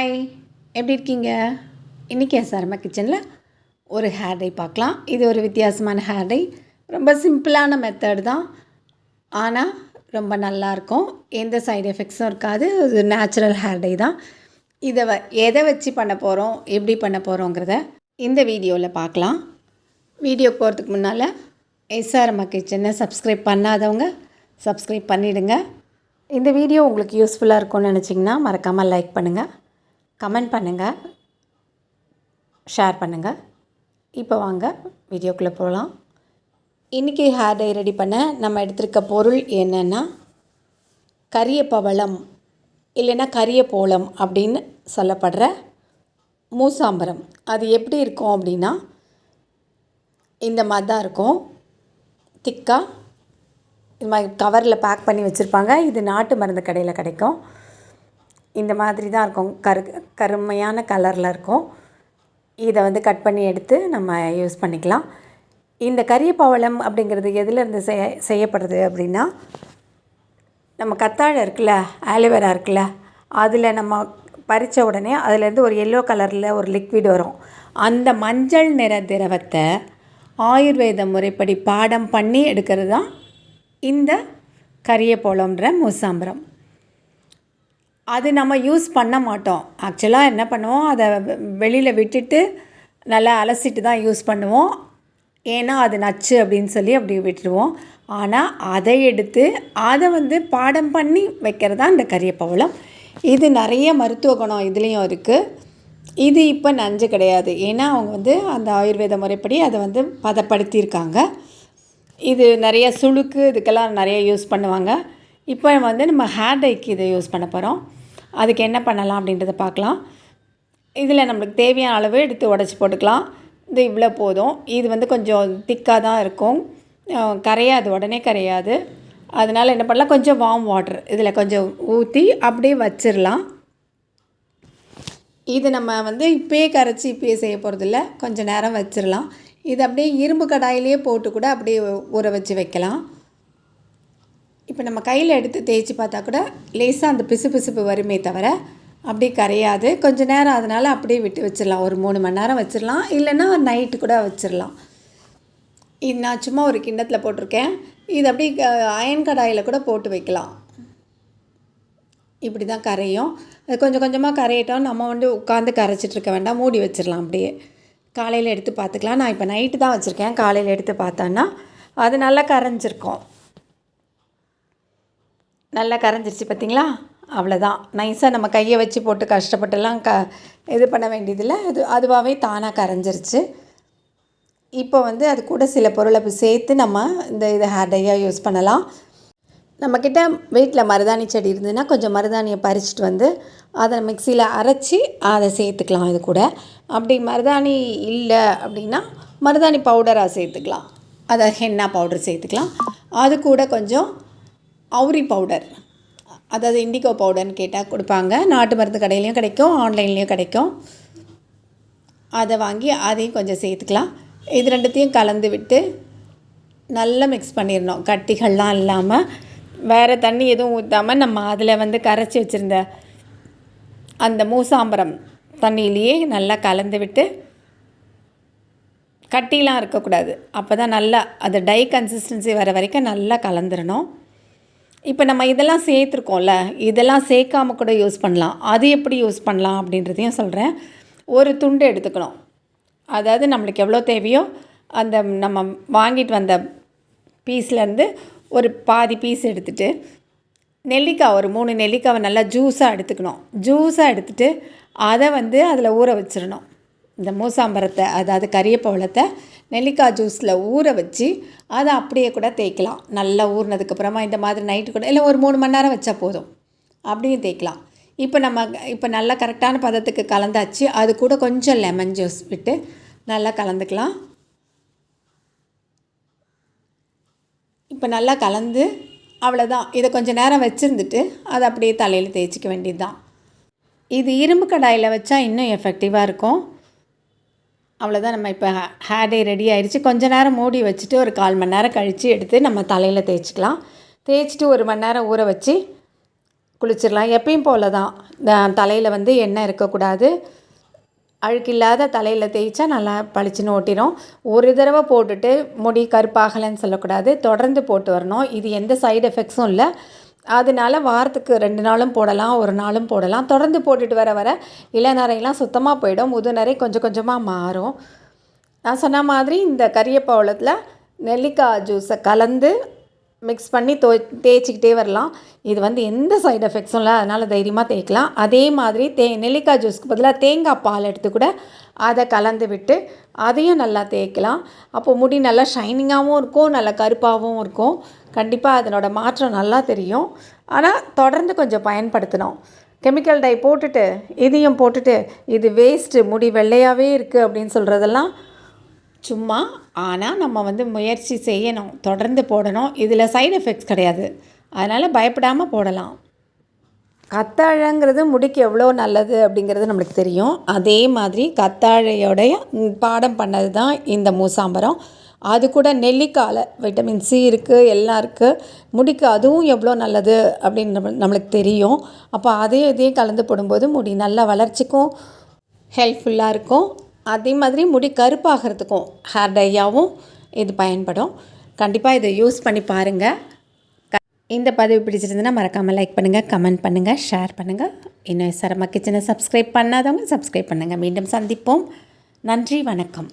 Hi எப்படி இருக்கீங்க? இன்றைக்கி எஸ்ஆர்மா கிச்சனில் ஒரு ஹேர் டை பார்க்கலாம். இது ஒரு வித்தியாசமான ஹேர் டை ரொம்ப சிம்பிளான மெத்தட் தான். ஆனால் ரொம்ப நல்லாயிருக்கும். எந்த சைடு எஃபெக்ட்ஸும் இருக்காது. இது நேச்சுரல் ஹேர் டை தான். இதை வ எதை வச்சு பண்ண போகிறோம் எப்படி பண்ண போகிறோங்கிறத இந்த வீடியோவில் பார்க்கலாம். வீடியோ போகிறதுக்கு முன்னால் எஸ்ஆர்எம்மா கிச்சனை சப்ஸ்கிரைப் பண்ணாதவங்க சப்ஸ்கிரைப் பண்ணிவிடுங்க இந்த வீடியோ உங்களுக்கு யூஸ்ஃபுல்லாக இருக்கும்னு நினச்சிங்கன்னா மறக்காமல் லைக் பண்ணுங்கள் கமெண்ட் பண்ணுங்கள் ஷேர் பண்ணுங்கள் இப்போ வாங்க வீடியோக்குள்ளே போகலாம் இன்றைக்கி ஹேர் டை ரெடி பண்ண நம்ம எடுத்திருக்க பொருள் என்னென்னா கரிய பவளம் இல்லைன்னா கரிய போலம் அப்படின்னு சொல்லப்படுற மூசாம்பரம். அது எப்படி இருக்கும் அப்படின்னா இந்த மாதிரி தான் இருக்கும். திக்காக இது மாதிரி கவரில் பேக் பண்ணி வச்சுருப்பாங்க. இது நாட்டு மருந்து கடையில் கிடைக்கும். இந்த மாதிரி தான் இருக்கும். கரு கருமையான கலரில் இருக்கும். இதை வந்து கட் பண்ணி எடுத்து நம்ம யூஸ் பண்ணிக்கலாம். இந்த கரிய பவளம் அப்படிங்கிறது எதுலேருந்து செய்ய செய்யப்படுது அப்படின்னா நம்ம கத்தாழை இருக்குல்ல ஆலோவேரா இருக்குல்ல அதில் நம்ம பறித்த உடனே அதுலேருந்து ஒரு எல்லோ கலரில் ஒரு லிக்விட் வரும். அந்த மஞ்சள் நிற திரவத்தை ஆயுர்வேத முறைப்படி பாடம் பண்ணி எடுக்கிறது தான் இந்த கரிய போலம்ன்ற மூசாம்பரம். அது நம்ம யூஸ் பண்ண மாட்டோம். ஆக்சுவலாக என்ன பண்ணுவோம்? அதை வெளியில் விட்டுட்டு நல்லா அலசிட்டு தான் யூஸ் பண்ணுவோம். ஏன்னா அது நச்சு அப்படின்னு சொல்லி அப்படி விட்டுருவோம். ஆனால் அதை எடுத்து அதை வந்து பாடம் பண்ணி வைக்கிறது தான் இந்த கரியப்பவளம். இது நிறைய மருத்துவ குணம் இதுலேயும் இருக்குது இது இப்போ நஞ்சு கிடையாது. ஏன்னா அவங்க வந்து அந்த ஆயுர்வேத முறைப்படி அதை வந்து பதப்படுத்தியிருக்காங்க. இது நிறைய சுளுக்கு இதுக்கெல்லாம் நிறைய யூஸ் பண்ணுவாங்க. இப்போ வந்து நம்ம ஹேர் டைக்கு இதை யூஸ் பண்ண போகிறோம் அதுக்கு என்ன பண்ணலாம் அப்படின்றத பார்க்கலாம். இதில் நம்மளுக்கு தேவையான அளவு எடுத்து உடச்சி போட்டுக்கலாம். இது இவ்வளோ போதும். இது வந்து கொஞ்சம் திக்காக தான் இருக்கும். கரையாது உடனே கரையாது. அதனால் என்ன பண்ணலாம்? கொஞ்சம் வார்ம் வாட்டர் இதில் கொஞ்சம் ஊற்றி அப்படியே வச்சிடலாம். இது நம்ம வந்து இப்போயே கரைச்சி இப்போயே செய்ய போகிறதில்ல கொஞ்சம் நேரம் வச்சிடலாம். இது அப்படியே இரும்பு கடாயிலே போட்டு கூட அப்படியே ஊற வச்சு வைக்கலாம். இப்போ நம்ம கையில் எடுத்து தேய்ச்சி பார்த்தா கூட லேசாக அந்த பிசு பிசுப்பு வருமே தவிர அப்படியே கரையாது. கொஞ்சம் நேரம் அதனால் அப்படியே விட்டு வச்சிடலாம். ஒரு மூணு மணி நேரம் வச்சிடலாம். இல்லைன்னா நைட்டு கூட வச்சிடலாம். இது நான் சும்மா ஒரு கிண்ணத்தில் போட்டிருக்கேன். இது அப்படியே அயன் கடாயில் கூட போட்டு வைக்கலாம். இப்படி தான் கரையும். அது கொஞ்சம் கொஞ்சமாக கரையட்டும். நம்ம வந்து உட்காந்து கரைச்சிட்ருக்க வேண்டாம். மூடி வச்சிடலாம் அப்படியே. காலையில் எடுத்து பார்த்துக்கலாம். நான் இப்போ நைட்டு தான் வச்சுருக்கேன். காலையில் எடுத்து பார்த்தோன்னா அது நல்லா கரைஞ்சிருக்கும். நல்லா கரைஞ்சிருச்சு பார்த்திங்களா? அவ்வளோதான் நைஸாக நம்ம கையை வச்சு போட்டு கஷ்டப்பட்டுலாம் க இது பண்ண வேண்டியதில்லை. அது அதுவாகவே தானாக கரைஞ்சிருச்சு. இப்போ வந்து அது கூட சில பொருளை சேர்த்து நம்ம இந்த இது ஹேர் டையாக யூஸ் பண்ணலாம். நம்மக்கிட்ட வீட்டில் மருதாணி செடி இருந்ததுன்னா கொஞ்சம் மருதாணியை பறிச்சிட்டு வந்து அதை மிக்சியில் அரைச்சி அதை சேர்த்துக்கலாம் இது கூட. அப்படி மருதாணி இல்லை அப்படின்னா மருதாணி பவுடராக சேர்த்துக்கலாம். அதை ஹென்னா பவுடர் சேர்த்துக்கலாம். அது கூட கொஞ்சம் அவுரி பவுடர். அதாவது இண்டிகோ பவுடர்னு கேட்டால் கொடுப்பாங்க. நாட்டு மருந்து கடையிலையும் கிடைக்கும் ஆன்லைன்லேயும் கிடைக்கும். அதை வாங்கி அதையும் கொஞ்சம் சேர்த்துக்கலாம். இது ரெண்டுத்தையும் கலந்து விட்டு நல்லா மிக்ஸ் பண்ணிடணும். கட்டிகள்லாம் இல்லாமல் வேறு தண்ணி எதுவும் ஊற்றாமல் நம்ம அதில் வந்து கரைச்சி வச்சுருந்த அந்த மூசாம்பரம் தண்ணியிலேயே நல்லா கலந்து விட்டு கட்டிலாம் இருக்கக்கூடாது. அப்போ தான் நல்லா அது டை கன்சிஸ்டன்சி வர வரைக்கும் நல்லா கலந்துடணும் இப்போ நம்ம இதெல்லாம் சேர்த்துருக்கோம்ல இதெல்லாம் சேர்க்காம கூட யூஸ் பண்ணலாம். அது எப்படி யூஸ் பண்ணலாம் அப்படின்றதையும் சொல்கிறேன் ஒரு துண்டு எடுத்துக்கணும். அதாவது நம்மளுக்கு எவ்வளோ தேவையோ அந்த நம்ம வாங்கிட்டு வந்த பீஸ்லேருந்து ஒரு பாதி பீஸ் எடுத்துகிட்டு நெல்லிக்காய் ஒரு மூணு நெல்லிக்காவை நல்லா ஜூஸாக எடுத்துக்கணும். ஜூஸாக எடுத்துகிட்டு அதை வந்து அதில் ஊற வச்சிடணும். இந்த மூசாம்பரத்தை அதாவது கரியப்பவளத்தை நெல்லிக்காய் ஜூஸில் ஊற வச்சு அதை அப்படியே கூட தேய்க்கலாம். நல்லா ஊறினதுக்கப்புறமா இந்த மாதிரி நைட்டு கூட இல்லை ஒரு மூணு மணி நேரம் வச்சா போதும். அப்படியும் தேய்க்கலாம். இப்போ நம்ம இப்போ நல்லா கரெக்டான பதத்துக்கு கலந்தாச்சு. அது கூட கொஞ்சம் லெமன் ஜூஸ் விட்டு நல்லா கலந்துக்கலாம். இப்போ நல்லா கலந்து அவ்வளோதான் இதை கொஞ்சம் நேரம் வச்சுருந்துட்டு அதை அப்படியே தலையில் தேய்ச்சிக்க வேண்டியது தான் இது இரும்பு கடாயில் வச்சா இன்னும் எஃபெக்டிவாக இருக்கும். அவ்வளோதான் நம்ம இப்போ ஹேர் டே ரெடி ஆயிடுச்சு கொஞ்ச நேரம் மூடி வச்சுட்டு ஒரு கால் மணி நேரம் கழித்து எடுத்து நம்ம தலையில் தேய்ச்சிக்கலாம். தேய்ச்சிட்டு ஒரு மணி நேரம் ஊற வச்சு குளிச்சிடலாம். எப்பயும் போல தான் தலையில் வந்து எண்ணெய் இருக்கக்கூடாது. அழுக்கில்லாத தலையில் தேய்ச்சா நல்லா பளிச்சுன்னு ஓட்டிடும் ஒரு தடவை போட்டுட்டு முடி கருப்பாகலைன்னு சொல்லக்கூடாது. தொடர்ந்து போட்டு வரணும். இது எந்த சைடு எஃபெக்ட்ஸும் இல்லை. அதனால வாரத்துக்கு ரெண்டு நாளும் போடலாம் ஒரு நாளும் போடலாம். தொடர்ந்து போட்டுட்டு வர வர இளநரையெல்லாம் சுத்தமாக போயிடும். முதுநரை கொஞ்சம் கொஞ்சமாக மாறும். நான் சொன்ன மாதிரி இந்த கரியப்பவளத்தில் நெல்லிக்காய் ஜூஸை கலந்து மிக்ஸ் பண்ணி தோ தேய்ச்சிக்கிட்டே வரலாம். இது வந்து எந்த சைடு எஃபெக்ட்ஸும் இல்லை அதனால் தைரியமாக தேய்க்கலாம். அதே மாதிரி தே நெல்லிக்காய் ஜூஸ்க்கு பதிலாக தேங்காய் பால் எடுத்து கூட அதை கலந்து விட்டு அதையும் நல்லா தேய்க்கலாம். அப்போ முடி நல்லா ஷைனிங்காகவும் இருக்கும் நல்லா கருப்பாகவும் இருக்கும். கண்டிப்பாக அதனோட மாற்றம் நல்லா தெரியும். ஆனால் தொடர்ந்து கொஞ்சம் பயன்படுத்தணும். கெமிக்கல் டை போட்டுட்டு இதையும் போட்டுட்டு இது வேஸ்ட்டு முடி வெள்ளையாகவே இருக்குது அப்படின்னு சொல்கிறதெல்லாம் சும்மா ஆனால் நம்ம வந்து முயற்சி செய்யணும் தொடர்ந்து போடணும். இதில் சைடு எஃபெக்ட்ஸ் கிடையாது. அதனால் பயப்படாமல் போடலாம். கத்தாழைங்கிறது முடிக்கு எவ்வளோ நல்லது அப்படிங்கிறது நம்மளுக்கு தெரியும். அதே மாதிரி கத்தாழையோடைய பாடம் பண்ணது தான் இந்த மூசாம்பரம். அது கூட நெல்லிக்காயில் விட்டமின் சி இருக்குது எல்லாம் இருக்குது முடிக்கு அதுவும் எவ்வளோ நல்லது அப்படின்னு நம்ம நம்மளுக்கு தெரியும். அப்போ அதையும் இதையும் கலந்து போடும்போது முடி நல்ல வளர்ச்சிக்கும் ஹெல்ப்ஃபுல்லாக இருக்கும். அதே மாதிரி முடி கருப்பாகிறதுக்கும் ஹேர் டையாகவும் இது பயன்படும். கண்டிப்பாக இதை யூஸ் பண்ணி பாருங்கள் க- இந்த பதிவு பிடிச்சிருந்ததுன்னா மறக்காமல் லைக் பண்ணுங்கள் கமெண்ட் பண்ணுங்கள் ஷேர் பண்ணுங்கள் இன்னும் சரமா கிச்சனை சப்ஸ்கிரைப் பண்ணாதவங்க சப்ஸ்கிரைப் பண்ணுங்கள் மீண்டும் சந்திப்போம். நன்றி வணக்கம்.